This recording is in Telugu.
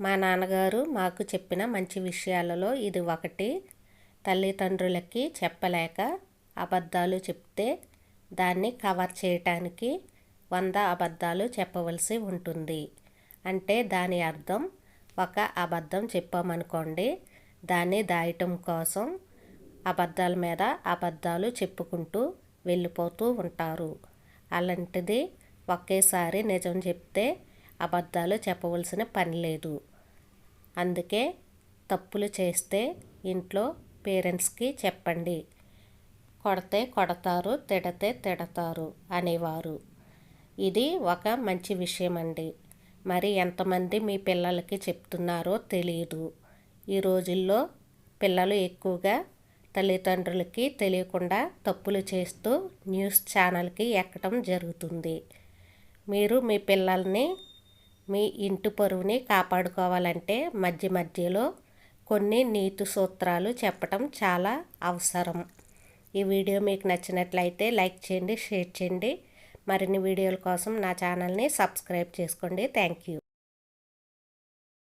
మా నాన్నగారు మాకు చెప్పిన మంచి విషయాలలో ఇది ఒకటి. తల్లిదండ్రులకి చెప్పలేక అబద్ధాలు చెప్తే దాన్ని కవర్ చేయటానికి వంద అబద్ధాలు చెప్పవలసి ఉంటుంది. అంటే దాని అర్థం ఒక అబద్ధం చెప్పామనుకోండి. దాన్ని దాయటం కోసం అబద్ధాల మీద అబద్ధాలు చెప్పుకుంటూ వెళ్ళిపోతూ ఉంటారు. అలాంటిది ఒకేసారి నిజం చెప్తే అబద్ధాలు చెప్పవలసిన పని లేదు. అందుకే తప్పులు చేస్తే ఇంట్లో పేరెంట్స్కి చెప్పండి. కొడితే కొడతారు తిడితే తిడతారు అనేవారు. ఇది ఒక మంచి విషయం అండి మరి ఎంతమంది మీ పిల్లలకి చెప్తున్నారో తెలియదు ఈ రోజుల్లో పిల్లలు ఎక్కువగా తల్లిదండ్రులకి తెలియకుండా తప్పులు చేస్తూ న్యూస్ ఛానల్కి ఎక్కడం జరుగుతుంది. మీరు మీ పిల్లల్ని మీ ఇంటి పరువుని కాపాడుకోవాలంటే మధ్య మధ్యలో కొన్ని నీతి సూత్రాలు చెప్పటం చాలా అవసరం. ఈ వీడియో మీకు నచ్చినట్లయితే లైక్ చేయండి షేర్ చేయండి. మరిన్ని వీడియోల కోసం నా ఛానల్ని సబ్స్క్రైబ్ చేసుకోండి. Thank you.